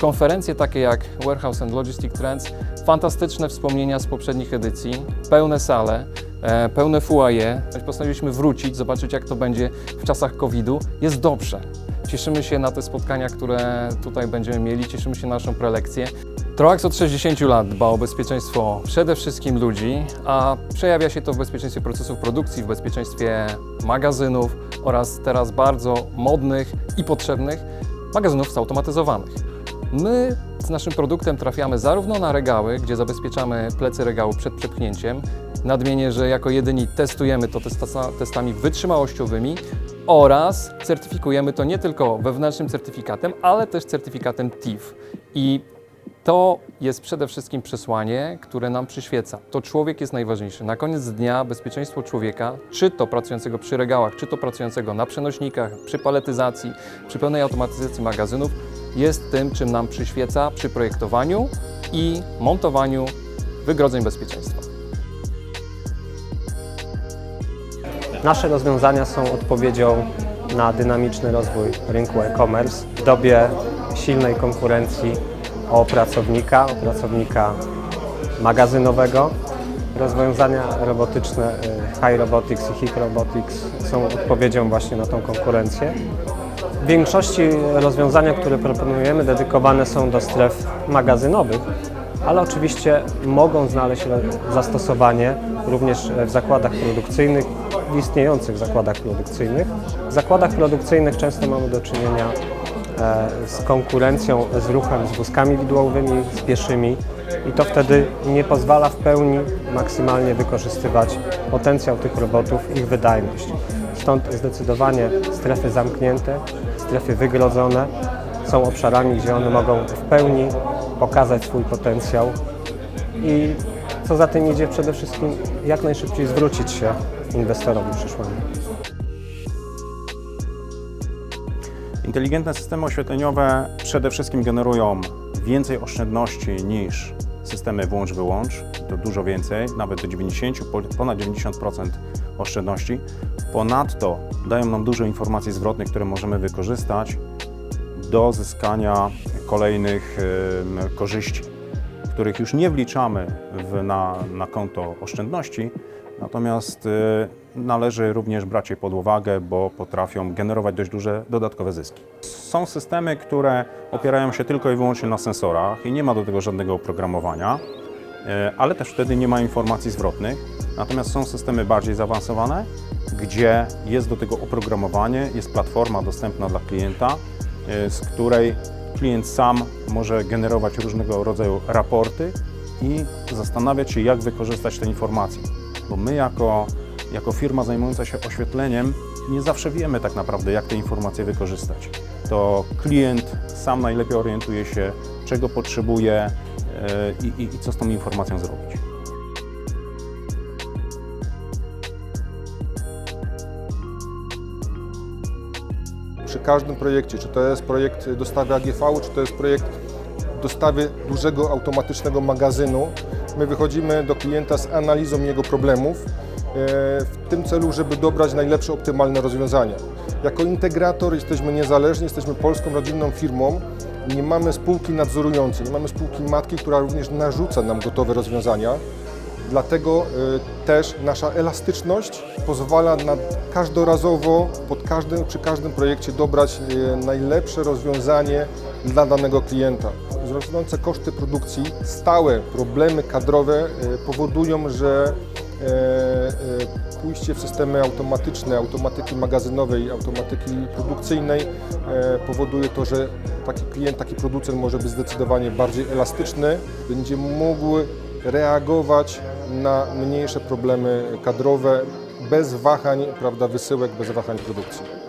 konferencje takie jak Warehouse and Logistic Trends, fantastyczne wspomnienia z poprzednich edycji, pełne sale, e, pełne foyer. Postanowiliśmy wrócić, zobaczyć jak to będzie w czasach COVID-u. Jest dobrze. Cieszymy się na te spotkania, które tutaj będziemy mieli, cieszymy się na naszą prelekcję. Troax od 60 lat dba o bezpieczeństwo przede wszystkim ludzi, a przejawia się to w bezpieczeństwie procesów produkcji, w bezpieczeństwie magazynów oraz teraz bardzo modnych i potrzebnych magazynów zautomatyzowanych. My z naszym produktem trafiamy zarówno na regały, gdzie zabezpieczamy plecy regału przed przepchnięciem. Nadmienię, że jako jedyni testujemy to testa- testami wytrzymałościowymi oraz certyfikujemy to nie tylko wewnętrznym certyfikatem, ale też certyfikatem TIF. I to jest przede wszystkim przesłanie, które nam przyświeca. To człowiek jest najważniejszy. Na koniec dnia bezpieczeństwo człowieka, czy to pracującego przy regałach, czy to pracującego na przenośnikach, przy paletyzacji, przy pełnej automatyzacji magazynów, jest tym, czym nam przyświeca przy projektowaniu i montowaniu wygrodzeń bezpieczeństwa. Nasze rozwiązania są odpowiedzią na dynamiczny rozwój rynku e-commerce w dobie silnej konkurencji o pracownika, o pracownika magazynowego. Rozwiązania robotyczne y, High Robotics i Hick Robotics są odpowiedzią właśnie na tą konkurencję. W większości rozwiązania, które proponujemy, dedykowane są do stref magazynowych, ale oczywiście mogą znaleźć zastosowanie również w zakładach produkcyjnych, w istniejących zakładach produkcyjnych. W zakładach produkcyjnych często mamy do czynienia z konkurencją, z ruchem z wózkami widłowymi, z pieszymi i to wtedy nie pozwala w pełni maksymalnie wykorzystywać potencjał tych robotów, ich wydajność. Stąd zdecydowanie strefy zamknięte, strefy wygrodzone są obszarami, gdzie one mogą w pełni pokazać swój potencjał i co za tym idzie przede wszystkim jak najszybciej zwrócić się inwestorowi przyszłemu. Inteligentne systemy oświetleniowe przede wszystkim generują więcej oszczędności niż systemy włącz-wyłącz. To dużo więcej, nawet do 90, po- ponad 90% oszczędności. Ponadto dają nam dużo informacji zwrotnych, które możemy wykorzystać do zyskania kolejnych em, korzyści, których już nie wliczamy w, na, na konto oszczędności, natomiast y, należy również brać je pod uwagę, bo potrafią generować dość duże dodatkowe zyski. Są systemy, które opierają się tylko i wyłącznie na sensorach i nie ma do tego żadnego oprogramowania, e, ale też wtedy nie ma informacji zwrotnych. Natomiast są systemy bardziej zaawansowane, gdzie jest do tego oprogramowanie, jest platforma dostępna dla klienta, e, z której klient sam może generować różnego rodzaju raporty i zastanawiać się, jak wykorzystać te informacje. Bo my jako, jako firma zajmująca się oświetleniem nie zawsze wiemy tak naprawdę, jak te informacje wykorzystać. To klient sam najlepiej orientuje się, czego potrzebuje e, i, i, i co z tą informacją zrobić. przy każdym projekcie, czy to jest projekt dostawy AGV, czy to jest projekt dostawy dużego automatycznego magazynu, my wychodzimy do klienta z analizą jego problemów e, w tym celu, żeby dobrać najlepsze, optymalne rozwiązania. Jako integrator jesteśmy niezależni, jesteśmy polską rodzinną firmą, nie mamy spółki nadzorującej, nie mamy spółki matki, która również narzuca nam gotowe rozwiązania. Dlatego y, też nasza elastyczność pozwala na każdorazowo, pod każdym, przy każdym projekcie dobrać y, najlepsze rozwiązanie dla danego klienta. Wzrastające koszty produkcji, stałe problemy kadrowe y, powodują, że y, y, pójście w systemy automatyczne, automatyki magazynowej, automatyki produkcyjnej powoduje to, że taki klient, taki producent może być zdecydowanie bardziej elastyczny, będzie mógł reagować na mniejsze problemy kadrowe bez wahań, prawda, wysyłek, bez wahań produkcji.